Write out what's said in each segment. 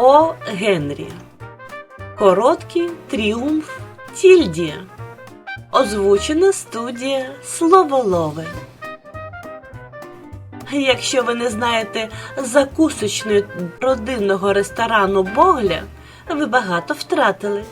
О. Генрі. Короткий тріумф Тільді. Озвучена студія Словолови. Якщо ви не знаєте закусочної родинного ресторану Богля, ви багато втратили.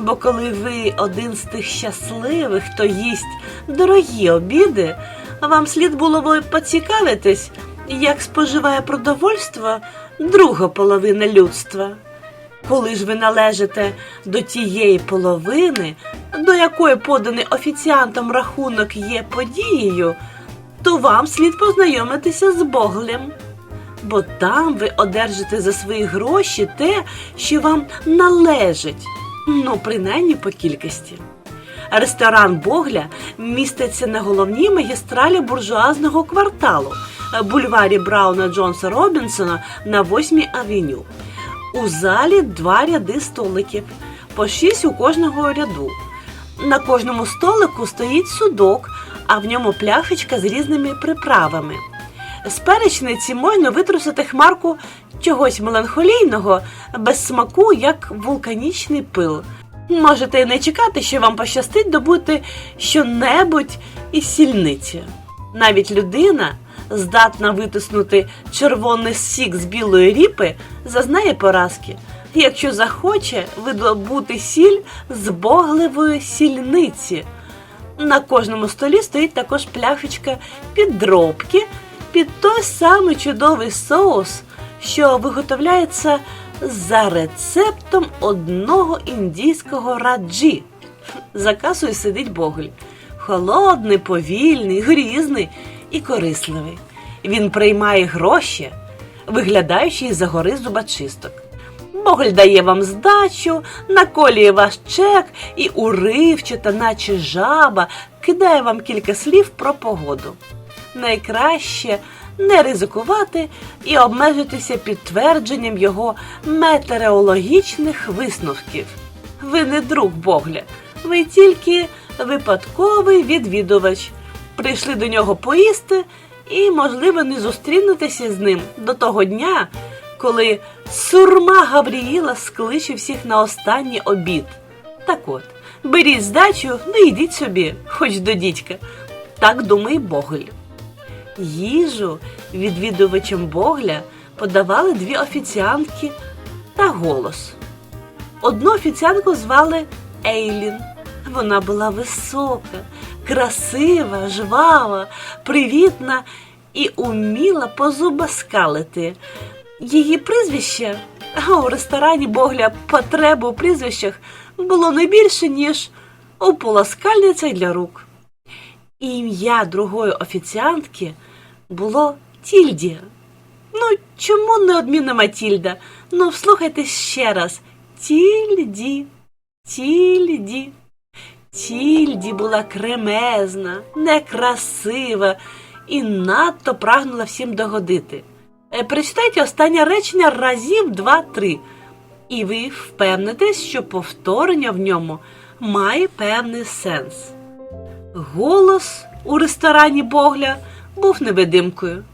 Бо коли ви один з тих щасливих, хто їсть дорогі обіди, вам слід було би поцікавитись, як споживає продовольство друга половина людства. Коли ж ви належите до тієї половини, до якої поданий офіціантом рахунок є подією, то вам слід познайомитися з Боглем. Бо там ви одержите за свої гроші те, що вам належить, ну, принаймні по кількості. Ресторан Богля міститься на головній магістралі буржуазного кварталу бульварі Брауна Джонса Робінсона на 8-й авеню. У залі два ряди столиків, по шість у кожного ряду. На кожному столику стоїть судок, а в ньому пляшечка з різними приправами. З перечниці можна витрусити хмарку чогось меланхолійного, без смаку, як вулканічний пил. Можете не чекати, що вам пощастить добути щонебудь із сільниці. Навіть людина, здатна витиснути червоний сік з білої ріпи, зазнає поразки, якщо захоче видобути сіль з богливої сільниці. На кожному столі стоїть також пляшечка підробки під той самий чудовий соус, що виготовляється за рецептом одного індійського раджі. За касою сидить Боголь. Холодний, повільний, грізний і корисливий. Він приймає гроші, виглядаючи із-за гори зубочисток. Боголь дає вам здачу, наколює ваш чек і уривчата, наче жаба, кидає вам кілька слів про погоду. Найкраще не ризикувати і обмежитися підтвердженням його метеорологічних висновків. Ви не друг Богля, ви тільки випадковий відвідувач. Прийшли до нього поїсти і, можливо, не зустрінетеся з ним до того дня, коли сурма Гавріїла скличе всіх на останній обід. Так от, беріть здачу, ну йдіть собі, хоч до дідька. Так думає Боголь. Їжу відвідувачам Богля подавали дві офіціантки та голос. Одну офіціантку звали Ейлін. Вона була висока, красива, жвава, привітна і уміла позубаскалити. Її прізвище, а у ресторані Богля потребу у прізвищах було не більше, ніж у полоскальниця для рук. Ім'я другої офіціантки було Тільді. Ну, чому неодмінна Матільда? Ну, вслухайте ще раз. Тільді, тільді. Тільді була кремезна, некрасива і надто прагнула всім догодити. Е, Прочитайте останнє речення разів два-три, і ви впевнитесь, що повторення в ньому має певний сенс. Голос у ресторані Богля був невидимкою.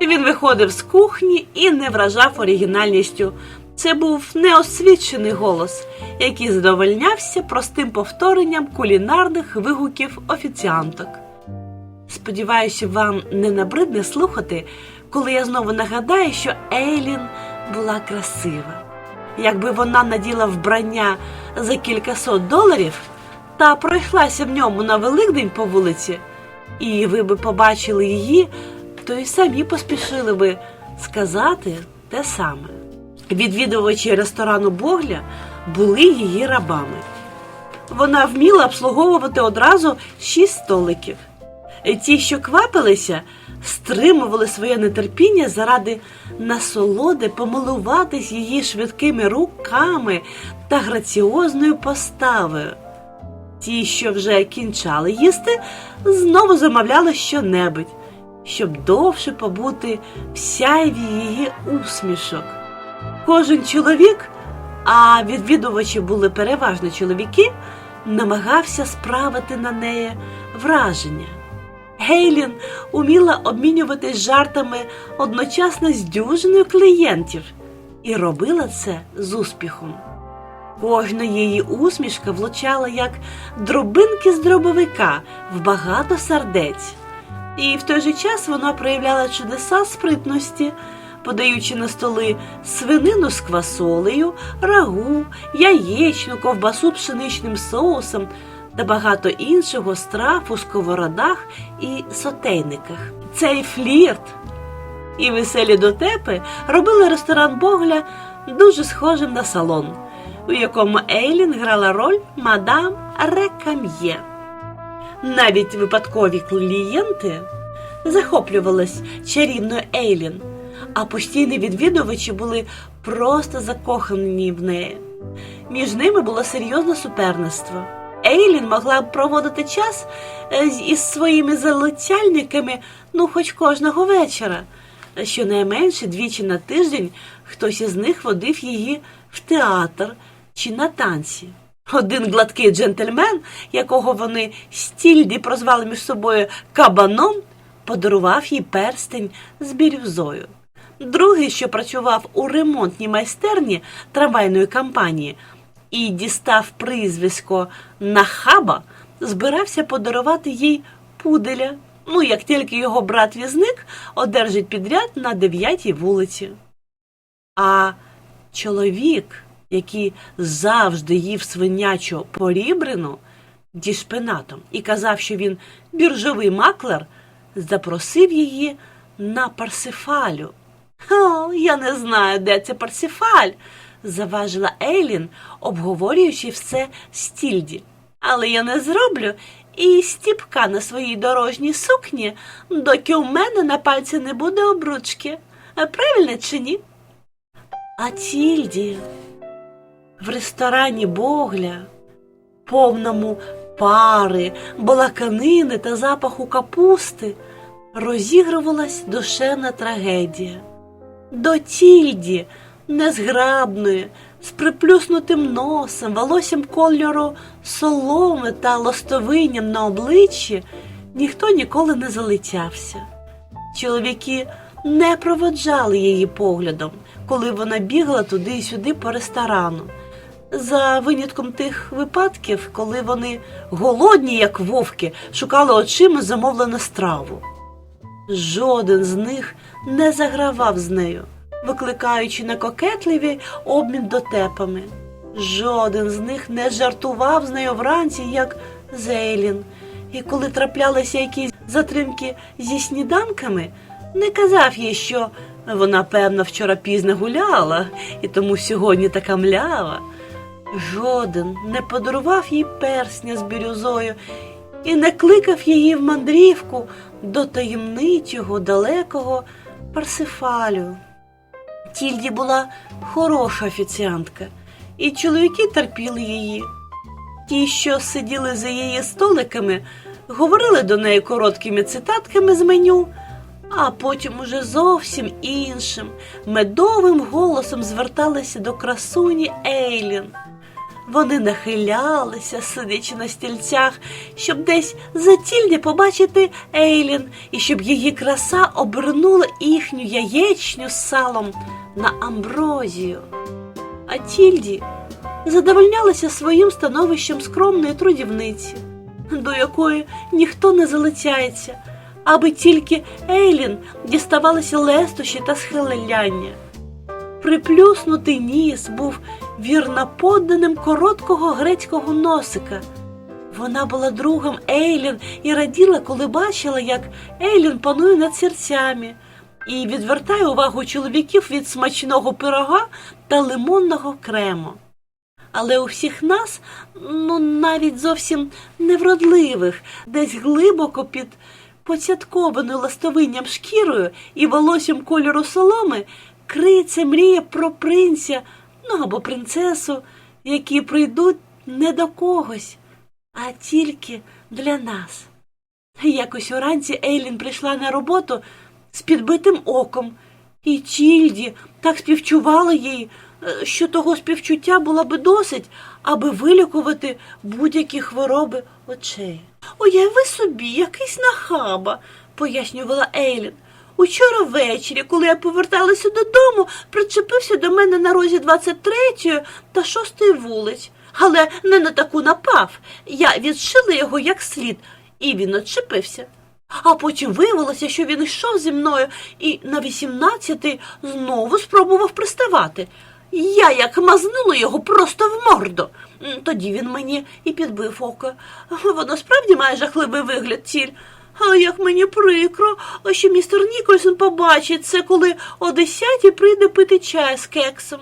Він виходив з кухні і не вражав оригінальністю. Це був неосвічений голос, який задовольнявся простим повторенням кулінарних вигуків офіціанток. Сподіваюся, вам не набридне слухати, коли я знову нагадаю, що Ейлін була красива. Якби вона наділа вбрання за кількасот доларів та пройшлася в ньому на Великдень по вулиці, і ви би побачили її, то й самі поспішили би сказати те саме. Відвідувачі ресторану Богля були її рабами. Вона вміла обслуговувати одразу шість столиків. Ті, що квапилися, стримували своє нетерпіння заради насолоди помилуватись її швидкими руками та граціозною поставою. Ті, що вже кінчали їсти, знову замовляли щонебудь, щоб довше побути в сяйві її усмішок. Кожен чоловік, а відвідувачі були переважно чоловіки, намагався справити на неї враження. Гейлін уміла обмінюватись жартами одночасно з дюжиною клієнтів і робила це з успіхом. Кожна її усмішка влучала як дробинки з дробовика в багато сердець. І в той же час вона проявляла чудеса спритності, подаючи на столи свинину з квасолею, рагу, яєчну, ковбасу пшеничним соусом та багато іншого страв у сковородах і сотейниках. Цей флірт і веселі дотепи робили ресторан Богля дуже схожим на салон, у якому Ейлін грала роль мадам Рекам'є. Навіть випадкові клієнти захоплювались чарівною Ейлін, а постійні відвідувачі були просто закохані в неї. Між ними було серйозне суперництво. Ейлін могла б проводити час е, із своїми залицяльниками ну хоч кожного вечора. Щонайменше двічі на тиждень хтось із них водив її в театр чи на танці. Один гладкий джентльмен, якого вони стільді прозвали між собою кабаном, подарував їй перстень з бірюзою. Другий, що працював у ремонтній майстерні трамвайної компанії і дістав прізвисько Нахаба, збирався подарувати їй пуделя. Ну, як тільки його брат-візник одержить підряд на дев'ятій вулиці. А чоловік, який завжди їв свинячу порібрину зі шпинатом і казав, що він біржовий маклер, запросив її на Парсифалю. О, я не знаю, де це Парсифаль, заважила Ейлін, обговорюючи все з Тільді. Але я не зроблю і стіпка на своїй дорожній сукні, доки у мене на пальці не буде обручки. Правильно чи ні? А Тільді в ресторані Богля, повному пари, балаканини та запаху капусти, розігрувалась душевна трагедія. До Тільді, незграбної, з приплюснутим носом, волоссям кольору соломи та лостовинням на обличчі, ніхто ніколи не залицявся. Чоловіки не проводжали її поглядом, коли вона бігла туди й сюди по ресторану. За винятком тих випадків, коли вони голодні, як вовки, шукали очима замовлену страву. Жоден з них не загравав з нею, викликаючи на кокетливі обмін дотепами. Жоден з них не жартував з нею вранці, як Зейлін, і коли траплялися якісь затримки зі сніданками, не казав їй, що вона, певно, вчора пізно гуляла, і тому сьогодні така млява. Жоден не подарував їй персня з бірюзою і не кликав її в мандрівку до таємничого, далекого Парсифалю. Тільді була хороша офіціантка, і чоловіки терпіли її. Ті, що сиділи за її столиками, говорили до неї короткими цитатками з меню, а потім уже зовсім іншим, медовим голосом зверталися до красуні Ейлін. Вони нахилялися, сидячи на стільцях, щоб десь затільне побачити Ейлін, і щоб її краса обернула їхню яєчню салом на амброзію. А Тільді задовольнялася своїм становищем скромної трудівниці, до якої ніхто не залицяється, аби тільки Ейлін діставалися лестощі та схиляння. Приплюснутий ніс був вірноподданим короткого грецького носика. Вона була другом Ейлін і раділа, коли бачила, як Ейлін панує над серцями і відвертає увагу чоловіків від смачного пирога та лимонного крему. Але у всіх нас, ну навіть зовсім невродливих, десь глибоко під поцяткованою ластовинням шкірою і волоссям кольору соломи, криється мрія про принця, ну або принцесу, які прийдуть не до когось, а тільки для нас. Якось уранці Ейлін прийшла на роботу з підбитим оком, і Тільді так співчувала їй, е, що того співчуття було би досить, аби вилікувати будь-які хвороби очей. Уяви собі, якийсь нахаба, пояснювала Ейлін. Учора ввечері, коли я поверталася додому, причепився до мене на розі 23 та 6 вулиць. Але не на таку напав. Я відшила його як слід, і він отчепився. А потім виявилося, що він йшов зі мною і на 18 знову спробував приставати. Я як мазнула його просто в морду. Тоді він мені і підбив око. Воно справді має жахливий вигляд, ціль. А як мені прикро, а що містер Нікольсон побачить це, коли о десятій прийде пити чай з кексом.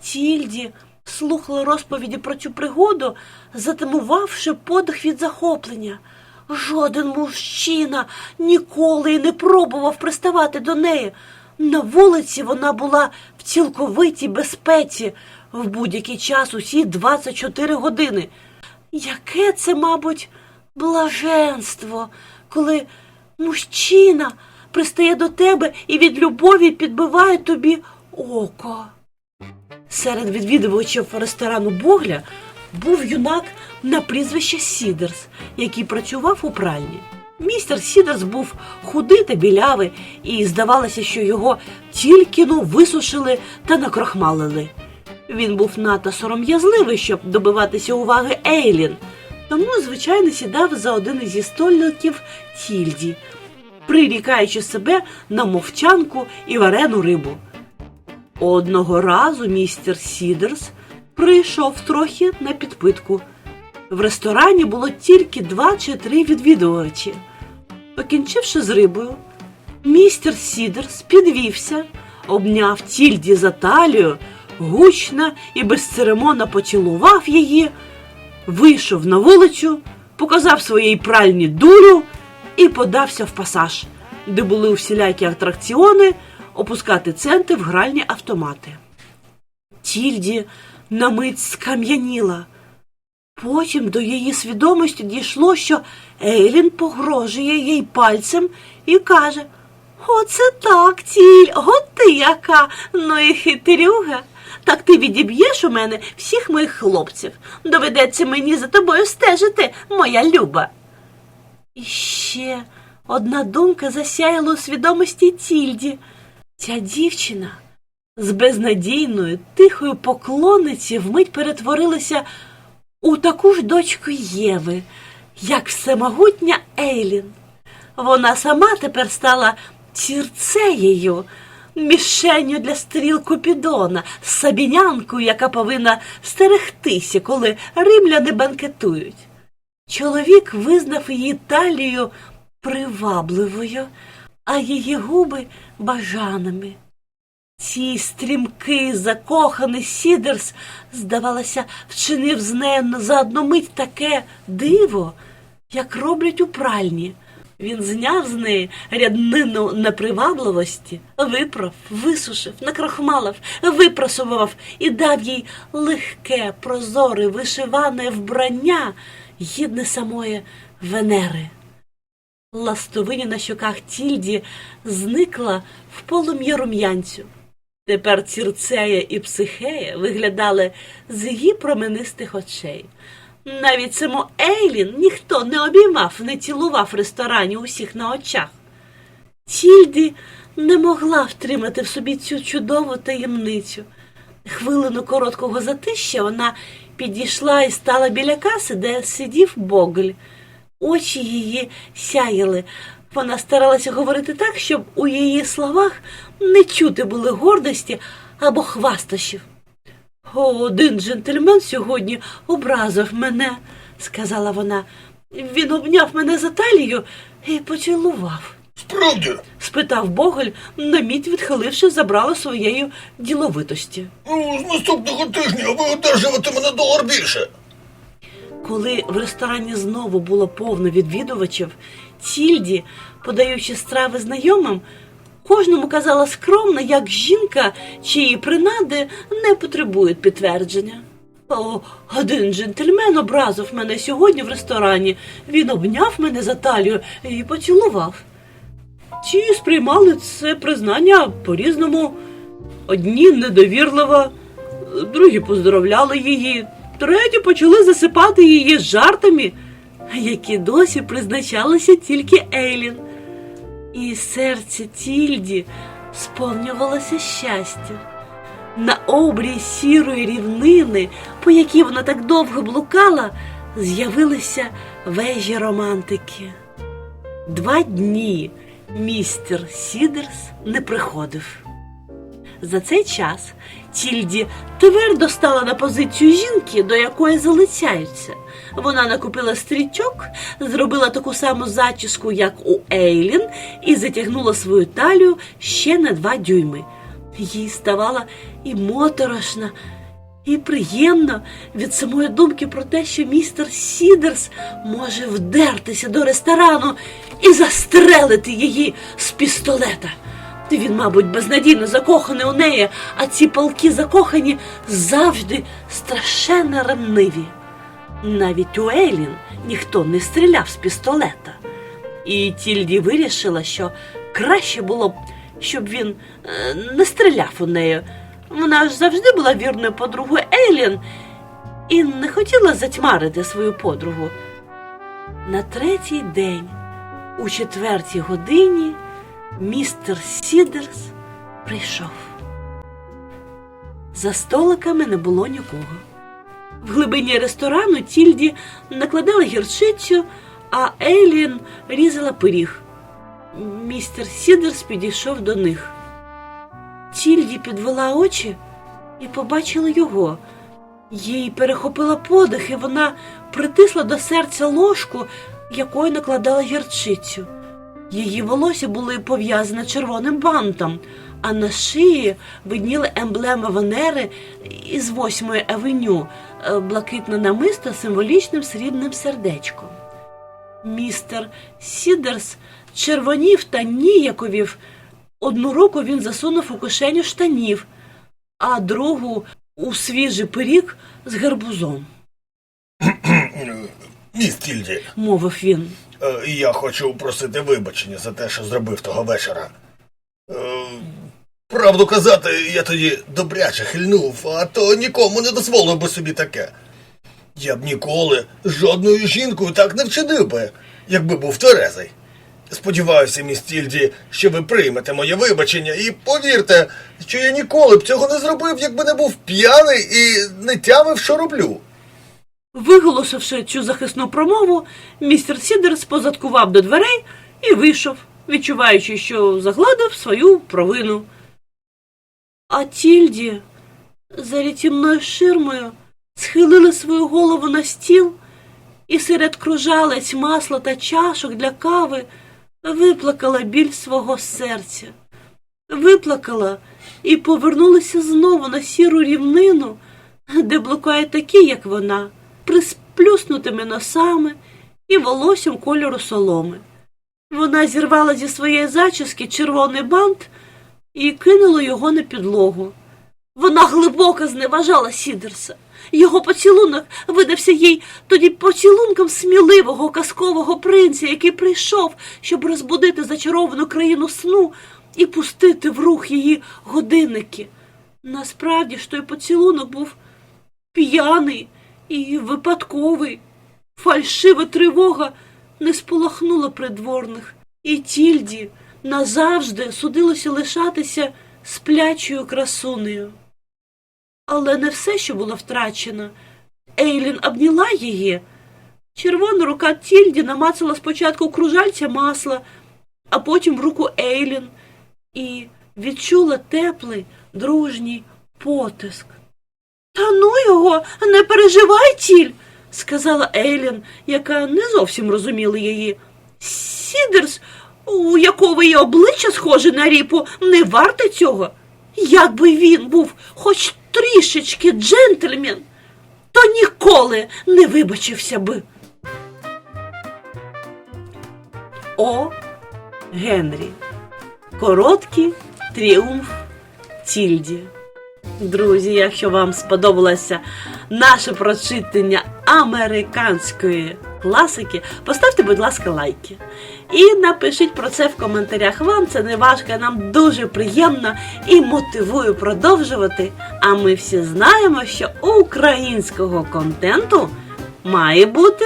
Тільді слухала розповіді про цю пригоду, затамувавши подих від захоплення. Жоден мужчина ніколи й не пробував приставати до неї. На вулиці вона була в цілковитій безпеці в будь-який час усі 24 години. Яке це, мабуть, блаженство, коли мужчина пристає до тебе і від любові підбиває тобі око. Серед відвідувачів ресторану Богля був юнак на прізвище Сідерс, який працював у пральні. Містер Сідерс був худий та білявий, і здавалося, що його тільки но висушили та накрохмалили. Він був надто сором'язливий, щоб добиватися уваги Ейлін, тому, звичайно, сідав за один із стольників Тільді, прирікаючи себе на мовчанку і варену рибу. Одного разу містер Сідерс прийшов трохи на підпитку. В ресторані було тільки два чи три відвідувачі. Покінчивши з рибою, містер Сідерс підвівся, обняв тільді за талію, гучно і безцеремонно поцілував її, вийшов на вулицю, показав своїй пральні дулю і подався в пасаж, де були всілякі атракціони, опускати центи в гральні автомати. Тільді на мить скам'яніла. Потім до її свідомості дійшло, що Ейлін погрожує їй пальцем і каже: Оце так, ціль, от ти яка, ну і хитрюга. Так ти відіб'єш у мене всіх моїх хлопців. Доведеться мені за тобою стежити, моя люба. І ще одна думка засяяла у свідомості Тільді. Ця дівчина з безнадійною, тихою поклонниці вмить перетворилася у таку ж дочку Єви, як всемогутня Ейлін. Вона сама тепер стала цірцеєю, мішенню для стріл Купідона, сабінянкою, яка повинна стерегтися, коли римляни банкетують. Чоловік визнав її талію привабливою, а її губи бажаними. Цей стрімкий, закоханий Сідерс, здавалося, вчинив з нею за одну мить таке диво, як роблять у пральні. Він зняв з неї ряднину непривабливості, виправ, висушив, накрахмалив, випрасував і дав їй легке, прозоре, вишиване вбрання, гідне самої Венери. Ластовиня на щоках Тільді зникла в полум'я рум'янцю. Тепер Цірцея і Психея виглядали з її променистих очей. Навіть саму Ейлін ніхто не обіймав, не цілував в ресторані усіх на очах. Тільді не могла втримати в собі цю чудову таємницю. Хвилину короткого затища вона підійшла і стала біля каси, де сидів Богль. Очі її сяяли. Вона старалася говорити так, щоб у її словах не чути були гордості або хвастощів. Один джентльмен сьогодні образив мене, сказала вона. Він обняв мене за талію і поцілував. Справді, спитав Боголь, на мить відхиливши забрало своєї діловитості. ну, з наступного тижня ви одержуватиме на долар більше. Коли в ресторані знову було повно відвідувачів, Тільді, подаючи страви знайомим, кожному казала скромно, як жінка, чиї принади не потребують підтвердження. О, один джентльмен образив мене сьогодні в ресторані. Він обняв мене за талію і поцілував. Ті сприймали це признання по-різному. Одні недовірливо, другі поздоровляли її, треті почали засипати її жартами, які досі призначалися тільки Ейлін. І серце Тільді сповнювалося щастя. На обрії сірої рівнини, по якій вона так довго блукала, з'явилися вежі романтики. Два дні містер Сідерс не приходив. За цей час Тільді твердо стала на позицію жінки, до якої залицяються. Вона накупила стрічок, зробила таку саму зачіску, як у Ейлін, і затягнула свою талію ще на два дюйми. Їй ставала і моторошна, і приємно від самої думки про те, що містер Сідерс може вдертися до ресторану і застрелити її з пістолета. Він, мабуть, безнадійно закоханий у неї, а ці палки закохані завжди страшенно ранливі. Навіть у Ейлін ніхто не стріляв з пістолета. І Тільді вирішила, що краще було б, щоб він е, не стріляв у неї. Вона ж завжди була вірною подругою Ейлін і не хотіла затьмарити свою подругу. На третій день, у четвертій годині, містер Сідерс прийшов. За столиками не було нікого. В глибині ресторану Тільді накладала гірчицю, а Ейлін різала пиріг. Містер Сідерс підійшов до них. Тільді підвела очі і побачила його. Їй перехопила подих, і вона притисла до серця ложку, якою накладала гірчицю. Її волосся були пов'язане червоним бантом, а на шиї видніли емблеми Венери із восьмої авеню, е, блакитне намисто з символічним срібним сердечком. Містер Сідерс червонів та ніяковів. Одну руку він засунув у кишеню штанів, а другу у свіжий пиріг з гарбузом, Міс Тільді, мовив він. е, я хочу просити вибачення за те, що зробив того вечора. Правду казати, я тоді добряче хильнув, а то нікому не дозволив би собі таке. Я б ніколи жодною жінкою так не вчинив би, якби був тверезий. Сподіваюся, міс Тільді, що ви приймете моє вибачення, і повірте, що я ніколи б цього не зробив, якби не був п'яний і не тямив, що роблю. Виголосивши цю захисну промову, містер Сідерс позадкував до дверей і вийшов, відчуваючи, що загладив свою провину. А Тільді за рятівною ширмою схилила свою голову на стіл і серед кружалець масла та чашок для кави виплакала біль свого серця. Виплакала і повернулася знову на сіру рівнину, де блукають такі, як вона, присплюснутими носами і волоссям кольору соломи. Вона зірвала зі своєї зачіски червоний бант і кинула його на підлогу. Вона глибоко зневажала Сідерса. Його поцілунок видався їй тоді поцілунком сміливого казкового принця, який прийшов, щоб розбудити зачаровану країну сну і пустити в рух її годинники. Насправді ж той поцілунок був п'яний і випадковий. Фальшива тривога не сполохнула придворних, і тільді назавжди судилося лишатися сплячою красунею. Але не все, що було втрачено. Ейлін обняла її. Червона рука Тільді намацала спочатку кружальця масла, а потім руку Ейлін і відчула теплий, дружній потиск. Та ну його, не переживай, тіль, сказала Ейлін, яка не зовсім розуміла її. Сідерс, у якого її обличчя схоже на ріпу, не варте цього. Якби він був хоч трішечки джентльмен, то ніколи не вибачився би. О. Генрі. Короткий тріумф Тільді. Друзі, якщо вам сподобалося наше прочитання американської класики, поставте, будь ласка, лайки. І напишіть про це в коментарях. Вам це не важко, нам дуже приємно і мотивує продовжувати. А ми всі знаємо, що українського контенту має бути